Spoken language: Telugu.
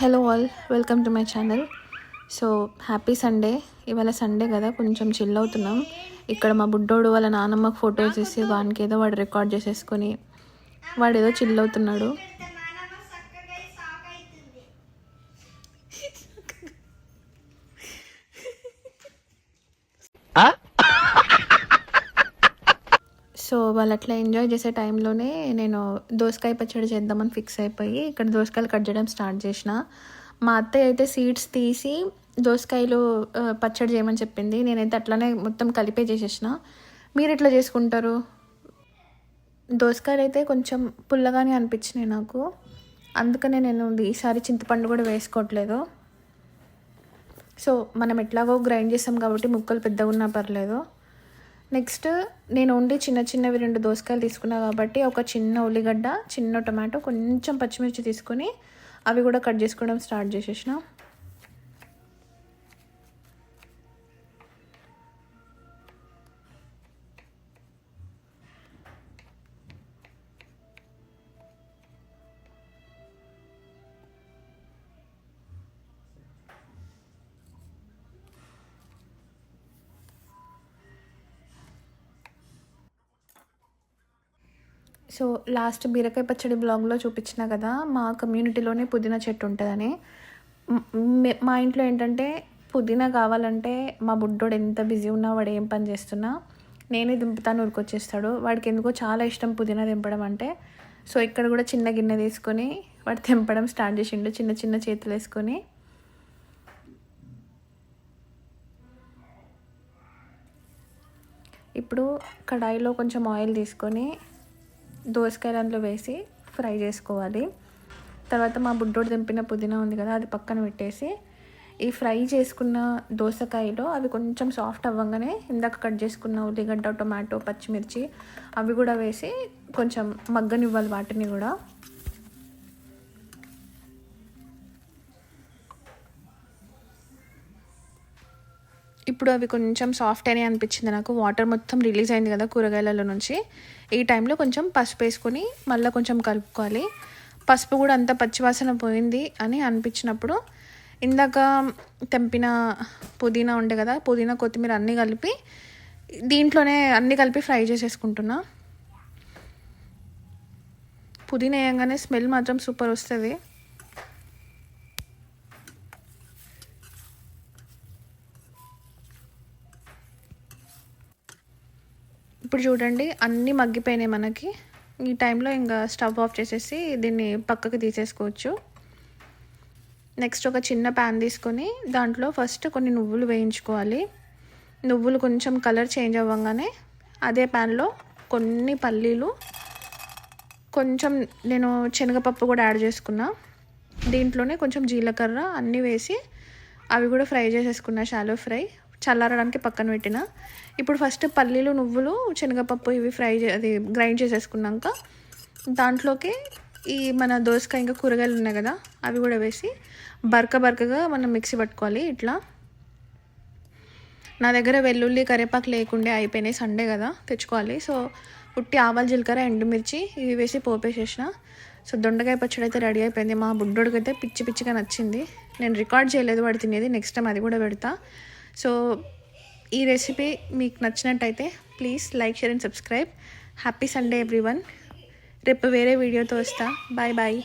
Hello all welcome to my channel. So happy Sunday. ఇవాళ సండే కదా కొంచెం చిల్ అవుతున్నాం. ఇక్కడ మా బుడ్డోడు వాళ్ళ నానమ్మకు ఫోటోస్ తీసి వానికి ఏదో వాడు రికార్డ్ చేసేసుకొని వాడు ఏదో చిల్ అవుతున్నాడు. సో వాళ్ళు అట్లా ఎంజాయ్ చేసే టైంలోనే నేను దోసకాయ పచ్చడి చేద్దామని ఫిక్స్ అయిపోయి ఇక్కడ దోసకాయలు కట్ చేయడం స్టార్ట్ చేసిన. మా అత్తయ్య అయితే సీడ్స్ తీసి దోసకాయలు పచ్చడి చేయమని చెప్పింది. నేనైతే అట్లానే మొత్తం కలిపే చేసేసిన. మీరు ఎట్లా చేసుకుంటారు? దోసకాయలు అయితే కొంచెం పుల్లగానే అనిపించినాయి నాకు. అందుకనే నేను ఈసారి చింతపండు కూడా వేసుకోవట్లేదు. సో మనం ఎట్లాగో గ్రైండ్ చేస్తాం కాబట్టి ముక్కలు పెద్దగా ఉన్నా పర్లేదు. నెక్స్ట్ నేను ఓన్లీ చిన్న చిన్నవి రెండు దోసకాయలు తీసుకున్నా కాబట్టి ఒక చిన్న ఉల్లిగడ్డ చిన్న టొమాటో కొంచెం పచ్చిమిర్చి తీసుకొని అవి కూడా కట్ చేసుకోవడం స్టార్ట్ చేసేసిన. సో లాస్ట్ బీరకాయ పచ్చడి బ్లాగ్లో చూపించిన కదా మా కమ్యూనిటీలోనే పుదీనా చెట్టు ఉంటుందని. మా ఇంట్లో ఏంటంటే పుదీనా కావాలంటే మా బుడ్డోడు ఎంత బిజీ ఉన్నా వాడు ఏం పని చేస్తున్నా నేనే దింపుతాను ఉరికొచ్చేస్తాడు వాడికి ఎందుకో చాలా ఇష్టం పుదీనా దింపడం అంటే. సో ఇక్కడ కూడా చిన్న గిన్నె తీసుకొని వాడు తెంపడం స్టార్ట్ చేసిండు. చిన్న చిన్న చేతులు వేసుకొని. ఇప్పుడు కడాయిలో కొంచెం ఆయిల్ తీసుకొని దోసకాయలు అందులో వేసి ఫ్రై చేసుకోవాలి. తర్వాత మా బుడ్డోడు తెంపిన పుదీనా ఉంది కదా అది పక్కన పెట్టేసి ఈ ఫ్రై చేసుకున్న దోసకాయలో అవి కొంచెం సాఫ్ట్ అవ్వగానే ఇందాక కట్ చేసుకున్న ఉల్లిగడ్డ టొమాటో పచ్చిమిర్చి అవి కూడా వేసి కొంచెం మగ్గనివ్వాలి వాటిని కూడా. ఇప్పుడు అవి కొంచెం సాఫ్ట్ అని అనిపించింది నాకు. వాటర్ మొత్తం రిలీజ్ అయింది కదా కూరగాయలలో నుంచి. ఈ టైంలో కొంచెం పసుపు వేసుకొని మళ్ళీ కొంచెం కలుపుకోవాలి. పసుపు కూడా అంత పచ్చివాసన పోయింది అని అనిపించినప్పుడు ఇందాక తెంపిన పుదీనా ఉండే కదా పుదీనా కొత్తిమీర అన్నీ కలిపి దీంట్లోనే అన్నీ కలిపి ఫ్రై చేసేసుకుంటున్నా. పుదీనా వేయంగానే స్మెల్ మాత్రం సూపర్ వస్తుంది. ఇప్పుడు చూడండి అన్నీ మగ్గిపోయినాయి మనకి. ఈ టైంలో ఇంకా స్టవ్ ఆఫ్ చేసేసి దీన్ని పక్కకి తీసేసుకోవచ్చు. నెక్స్ట్ ఒక చిన్న ప్యాన్ తీసుకొని దాంట్లో ఫస్ట్ కొన్ని నువ్వులు వేయించుకోవాలి. నువ్వులు కొంచెం కలర్ చేంజ్ అవ్వగానే అదే ప్యాన్లో కొన్ని పల్లీలు కొంచెం నేను శనగపప్పు కూడా యాడ్ చేసుకున్నా. దీంట్లోనే కొంచెం జీలకర్ర అన్నీ వేసి అవి కూడా ఫ్రై చేసేసుకున్నా షాలో ఫ్రై చల్లారడానికి పక్కన పెట్టిన. ఇప్పుడు ఫస్ట్ పల్లీలు నువ్వులు శనగపప్పు ఇవి ఫ్రై చే అది గ్రైండ్ చేసేసుకున్నాక దాంట్లోకి ఈ మన దోసకాయ ఇంకా కూరగాయలు ఉన్నాయి కదా అవి కూడా వేసి బరక బరకగా మనం మిక్సీ పట్టుకోవాలి ఇట్లా. నా దగ్గర వెల్లుల్లి కరివేపాకు లేకుండే అయిపోయినాయి సండే కదా తెచ్చుకోవాలి. సో ఉట్టి ఆవాల జీలకర్ర ఎండుమిర్చి ఇవి వేసి పోపేసేసిన. సో దొండకాయ పచ్చడి అయితే రెడీ అయిపోయింది. మా బుడ్డోడికి అయితే పిచ్చి పిచ్చిగా నచ్చింది. నేను రికార్డ్ చేయలేదు వాడు తినేది నెక్స్ట్ టైం అది కూడా పెడతా. సో ఈ రెసిపీ మీకు నచ్చినట్టయితే please like share and subscribe. Happy Sunday everyone రేపు వేరే వీడియోతో వస్తా. Bye bye